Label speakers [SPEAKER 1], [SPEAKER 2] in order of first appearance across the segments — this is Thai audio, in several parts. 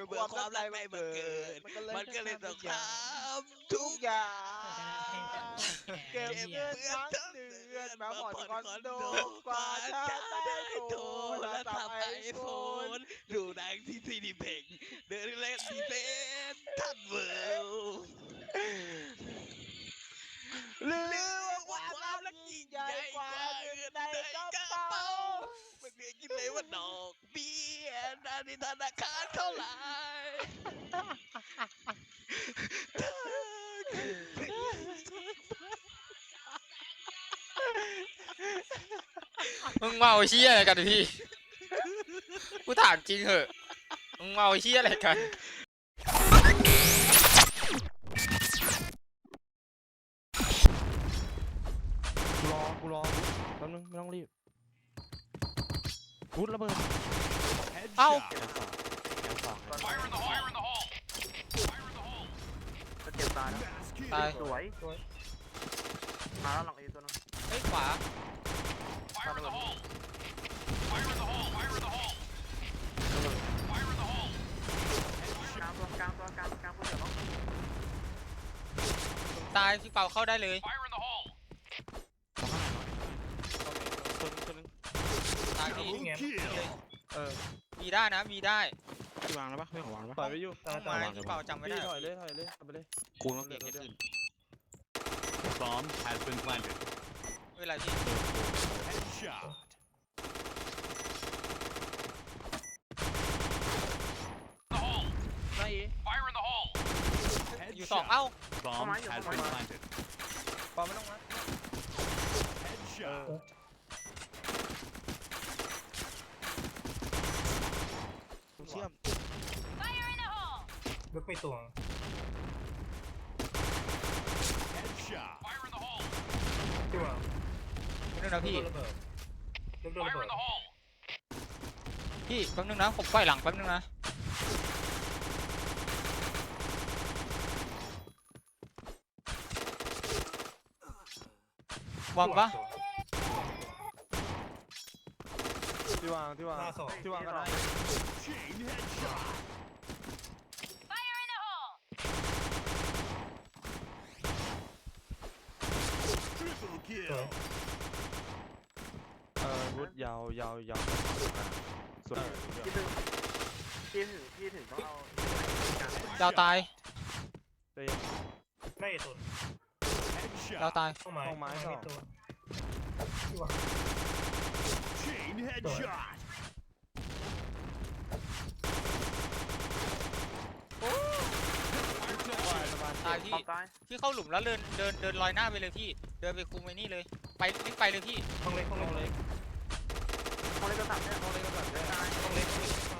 [SPEAKER 1] มันเบื่อความรักไม่บังเกิด
[SPEAKER 2] มันก็เลย
[SPEAKER 1] มันก็เลยต้องทำ
[SPEAKER 2] ทุ
[SPEAKER 1] ทุ
[SPEAKER 2] ก
[SPEAKER 1] ก
[SPEAKER 2] อ
[SPEAKER 1] อย่าง
[SPEAKER 2] ย่างเก็บเงินทั้งเดือนมาผ่อนคอนโดกว่าจะได้โทรและทำไอโฟน
[SPEAKER 1] ดูหนังที่ซีดีเพงเดินเล่นที่เซนทันเวิลด์
[SPEAKER 2] หรือ
[SPEAKER 1] เรื่อง
[SPEAKER 2] ว่า
[SPEAKER 1] ว่าความม
[SPEAKER 2] คาวรั
[SPEAKER 1] รั
[SPEAKER 2] ก
[SPEAKER 1] ก
[SPEAKER 2] ยิ่
[SPEAKER 1] ยิ่
[SPEAKER 2] ง
[SPEAKER 1] ง
[SPEAKER 2] ใหญ่
[SPEAKER 1] ใหญ่
[SPEAKER 2] ก
[SPEAKER 1] ก
[SPEAKER 2] ว่า
[SPEAKER 1] ว่า
[SPEAKER 2] เงิ
[SPEAKER 1] เงิ
[SPEAKER 2] น
[SPEAKER 1] น
[SPEAKER 2] ใน
[SPEAKER 1] ใน
[SPEAKER 2] ก
[SPEAKER 1] ก
[SPEAKER 2] ระ
[SPEAKER 1] ระ
[SPEAKER 2] เป๋า
[SPEAKER 1] เป๋าไม่เคยคิดเลยว่าดอก เบี้ยนาในธนาคารเท่าไหร่
[SPEAKER 3] มึงเมาเชี่ยอะไรกันพี่ กูถามจริงเหอะ มึงเมาเชี่ยอะไรกัน
[SPEAKER 4] กูรอกูรอแป๊บนึงไม่ต้องรีบพุดระเบิด
[SPEAKER 3] เอ้า
[SPEAKER 5] จะเจ็บตายแล้ว
[SPEAKER 3] ตาย
[SPEAKER 5] สวยมาแล้วหลังเอตัวนึง
[SPEAKER 3] เฮ้ยขวา
[SPEAKER 5] กลางตัวกลางตัวกลางกลางตัวเดี๋ยวน้อง
[SPEAKER 3] ตายพี่เปาเข้าได้เลย
[SPEAKER 4] ตัวนึงตัวนึง
[SPEAKER 3] ตายพี่
[SPEAKER 4] เออ
[SPEAKER 3] มี ได้นะมีได้
[SPEAKER 4] ที่วางแล้วปะไม่ของวางแล้ว
[SPEAKER 2] ปล่
[SPEAKER 4] ปะ
[SPEAKER 2] อยไปอยู่
[SPEAKER 3] ห้องไม้พี่เปาจำไม่ได้
[SPEAKER 2] พี่ถอยเลยถอยเลยเอาไปเลย
[SPEAKER 4] กูต้องเก็บให้ขึ้น
[SPEAKER 6] Bomb has been planted.
[SPEAKER 3] ไม่เป็นไรพี่
[SPEAKER 6] Headshot.
[SPEAKER 2] ไม่อี
[SPEAKER 3] อยู่สองเอ้า
[SPEAKER 6] Bomb
[SPEAKER 5] Come on,
[SPEAKER 6] has
[SPEAKER 5] come
[SPEAKER 6] been
[SPEAKER 5] on.
[SPEAKER 6] planted.
[SPEAKER 2] ปอไม่ต้องมา
[SPEAKER 6] Headshot.
[SPEAKER 4] กูเชื่อม
[SPEAKER 7] ลึกไปตัว
[SPEAKER 6] Headshot.
[SPEAKER 7] ที่ว่า
[SPEAKER 3] แป๊บนึงนะพี่
[SPEAKER 7] ลึกโดนระเบิดลึกโดนระเบิด
[SPEAKER 3] พี่แป๊บนึงนะผมปล่อยหลังแป๊บนึงนะบอมปะ
[SPEAKER 2] ที่วางที่วาง
[SPEAKER 7] หน้าสอง
[SPEAKER 2] ที่วางก็ได้
[SPEAKER 6] Chain headshot. Triple
[SPEAKER 7] สวย
[SPEAKER 6] kill.
[SPEAKER 2] เออวุดยาวยาวยาวสวย
[SPEAKER 5] พี่ถึงพี่ถึงพี่ถึงต้องเอากลาง
[SPEAKER 3] ดาวตาย
[SPEAKER 2] เตะ
[SPEAKER 7] ไม่ไอ้ตัว
[SPEAKER 3] ดาว
[SPEAKER 6] Headshot.
[SPEAKER 3] ตาย
[SPEAKER 7] ห้องไม้
[SPEAKER 2] ห้องไม้
[SPEAKER 7] ห้
[SPEAKER 2] สอง
[SPEAKER 7] ตัวที่ว่า
[SPEAKER 6] Chain headshot. า
[SPEAKER 3] ยพี่
[SPEAKER 5] ปอมตาย
[SPEAKER 3] พี่เข้าหลุมแล้วเดินเดินเดินลอยหน้าไปเลยพี่ เดินไปคุมไอ้นี่เลย ไปรีบไปเลยพี่
[SPEAKER 7] ห้องเล็กห้องเล็ก
[SPEAKER 5] ห้องเล็กก็ตัดเนี่ยห้องเล็กก็ตัดได้ตาย
[SPEAKER 7] ห้องเล็ก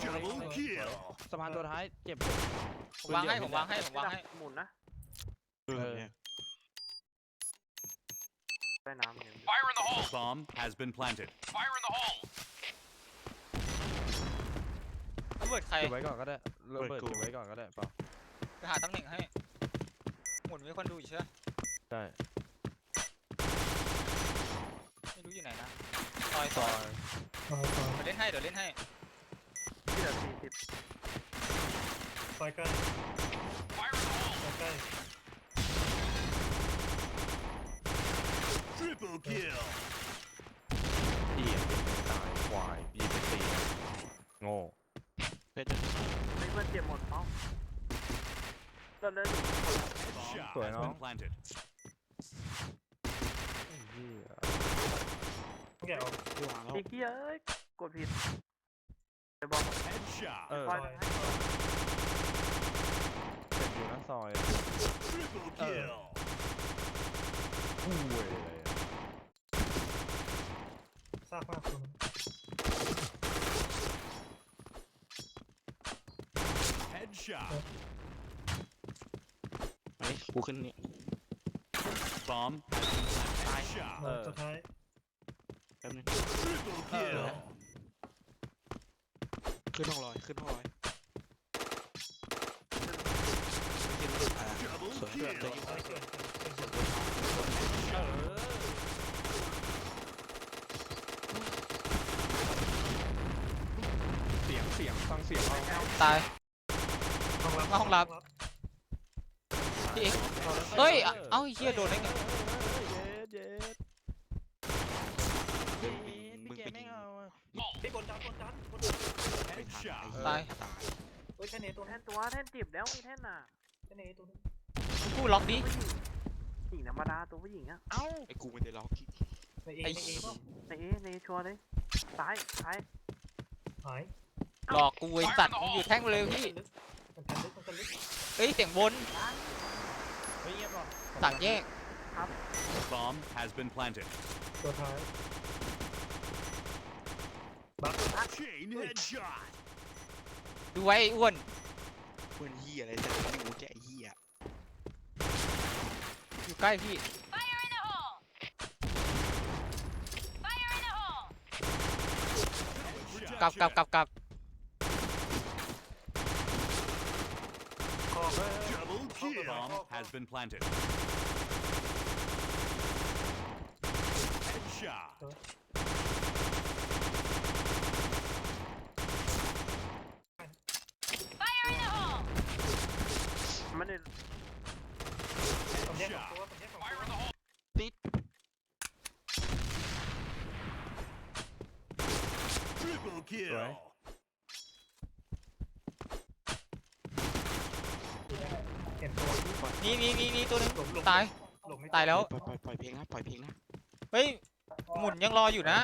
[SPEAKER 6] Double kill.
[SPEAKER 2] สะพานตัวท้ายเจ็บ
[SPEAKER 3] ผมวางให้ผมวางให้ผมวางให้
[SPEAKER 5] หมุนนะ
[SPEAKER 4] เออเนี่ย
[SPEAKER 5] ใต้น้ำอย่างนี้
[SPEAKER 6] Bomb has been planted.
[SPEAKER 3] ระเบิดใคร
[SPEAKER 2] เก็บไว้ก่อนก็ได้ระเบิดเก็บไว้ก่อนก็ได้เปล่า
[SPEAKER 3] ไปหาตำแหน่งให้หมุนมีคนดู อยู่ใช่ไหม
[SPEAKER 2] ใช่
[SPEAKER 3] ไม่รู้อยู่ไหนนะซอย
[SPEAKER 2] ซ
[SPEAKER 3] ซ
[SPEAKER 2] อ
[SPEAKER 3] อย
[SPEAKER 2] ย
[SPEAKER 7] ห้องเล็ก
[SPEAKER 3] เดี๋ยวเล่นให้เดี๋ยวเล่นให้
[SPEAKER 5] ที่เหลือสี่สิบ
[SPEAKER 7] ซอยใกล้ซอยใกล้
[SPEAKER 6] Triple kill.
[SPEAKER 2] เหี้ยตายควายยีเป็นตีโง่
[SPEAKER 4] เพชรจะ
[SPEAKER 5] ไม่เพื่อนเจ็บหมดเอ้า เดินเดิน
[SPEAKER 6] Headshot
[SPEAKER 2] Tuổi
[SPEAKER 6] has
[SPEAKER 2] nó.
[SPEAKER 6] been planted.
[SPEAKER 2] ไอ้เหี้ย
[SPEAKER 7] ห้องแกะออก
[SPEAKER 4] ที่วางแล้ว
[SPEAKER 5] อีกทีเอ้ยกดผิดไปบอก
[SPEAKER 6] Headshot.
[SPEAKER 2] เออ
[SPEAKER 5] ซอย
[SPEAKER 7] ซอย
[SPEAKER 5] ให้
[SPEAKER 2] เจ็บอยู่นะซอย
[SPEAKER 6] Triple kill.
[SPEAKER 2] คู่เว้ยเลยอะ
[SPEAKER 7] ซากมากตัวนึง
[SPEAKER 6] Headshot.
[SPEAKER 4] ไอ้กูขึ้นนี่
[SPEAKER 6] Bomb. Headshot.
[SPEAKER 7] เออสุดท้าย
[SPEAKER 4] แป๊บนึง
[SPEAKER 6] Triple kill.
[SPEAKER 4] ขึ้นห้องลอย ขึ้นห้องลอย
[SPEAKER 6] Double
[SPEAKER 4] สวยเพื่อนเจอ
[SPEAKER 6] kill.
[SPEAKER 4] อยู่
[SPEAKER 7] ซอยเกินเกิน
[SPEAKER 2] เออเสียงเสียงฟังเสียงเอา
[SPEAKER 3] ตายมาห้องลับ พี่เอ็กซ์เฮ้ย เอ้าไอ้เฮียโดนได้ไง
[SPEAKER 2] เย็ดเย็ด
[SPEAKER 1] มึงเป็น
[SPEAKER 2] ไม่เอาอะ
[SPEAKER 7] ไอ้บนจานบนจานบน
[SPEAKER 6] Headshot.
[SPEAKER 3] ตาย
[SPEAKER 7] เฮ้ยแค่เนตัว
[SPEAKER 5] แท่
[SPEAKER 7] นั้น
[SPEAKER 5] นตัวแท่นจีบแล้วมีแท่นน่ะ
[SPEAKER 7] แค่เนตัวนึง
[SPEAKER 3] กูล็อกดิ
[SPEAKER 5] ผู้หญิงธรรมดาตัวผู้หญิงอะ
[SPEAKER 2] เอ้า
[SPEAKER 1] ไอ้กูไม่ได้ล็อก
[SPEAKER 7] ในเอ
[SPEAKER 3] ไอ้
[SPEAKER 7] ในเอป่ะ
[SPEAKER 5] ในเอในชัวร์เลยซ้ายซ้าย
[SPEAKER 7] หาย
[SPEAKER 3] หลอกกูไอ้สัตว์มึงอยู่แท่งไปเลยพี่
[SPEAKER 7] มันกันลึกมันกันลึก
[SPEAKER 3] เฮ้ยเสียงบน
[SPEAKER 2] เฮ้ยเงียบหรอ
[SPEAKER 3] สามแยก
[SPEAKER 6] Bomb has been planted.
[SPEAKER 7] ตัวท้าย
[SPEAKER 6] Chain headshot.
[SPEAKER 3] ดูไว้ไอ้อ้วน
[SPEAKER 1] เพื่อนเฮียอะไรแต่ไม่รู้แกไอ้เฮีย
[SPEAKER 3] อยู่ใกล้พี่กลับกลับกลับกลับ
[SPEAKER 7] คอเฮ้ย
[SPEAKER 6] Double kill. Bomb
[SPEAKER 7] Oh, oh.
[SPEAKER 6] has been planted. Headshot.
[SPEAKER 5] ไม่ได้
[SPEAKER 7] ผมแยกสองตัวผมแยกสองตัว
[SPEAKER 6] Triple kill.
[SPEAKER 7] เห็นตัว
[SPEAKER 3] นี่นี่นี่นี่ตัวหนึง
[SPEAKER 7] หลบหลบ
[SPEAKER 3] ตาย
[SPEAKER 7] หลบไม่
[SPEAKER 3] ตายแล้ว
[SPEAKER 1] ปล่อยปล่อยปล่อยเพลงนะปล่อยเพลงนะ
[SPEAKER 3] เฮ้ย หมุนยังรออยู่นะ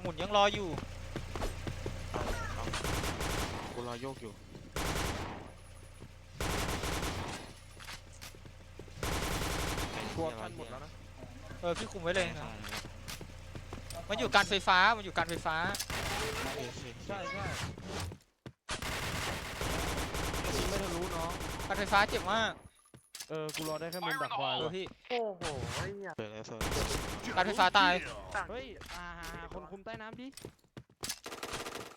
[SPEAKER 3] หมุนยังรออยู่
[SPEAKER 1] กูรอโยกอยู่
[SPEAKER 2] ตัวทันหมดแล้วนะ
[SPEAKER 3] เออพี่คุมไว้เลยนะ มันอยู่การไฟฟ้า มันอยู่การไฟฟ้า
[SPEAKER 2] ใช่ใช่ยิงไม่ทะลุน้อง
[SPEAKER 3] การไฟฟ้าเจ็บมาก
[SPEAKER 2] เออ กูรอได้แค่มุมดักควาย
[SPEAKER 3] เออ
[SPEAKER 2] ว่ะ
[SPEAKER 3] พี่
[SPEAKER 5] โอ้โหไอ้เหี้ย
[SPEAKER 1] เปิดแล้วเปิด
[SPEAKER 3] การไฟฟ้าตาย
[SPEAKER 5] ต่าง
[SPEAKER 2] เฮ้ยอ่าหาหาคนคุมใต้น้ำดิ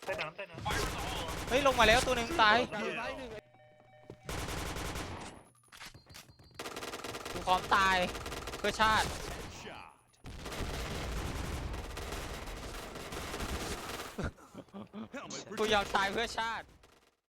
[SPEAKER 7] ใต้น้ำใต้น้
[SPEAKER 3] เฮ้ย ลงมาแล้วตัวหนึ่งตาย
[SPEAKER 2] กลางซ้ายหนึ่ง
[SPEAKER 3] กูพร้อมตายเพื่อชาติ
[SPEAKER 6] Headshot. Helmet
[SPEAKER 3] กูยอมตายเพื่อชาติ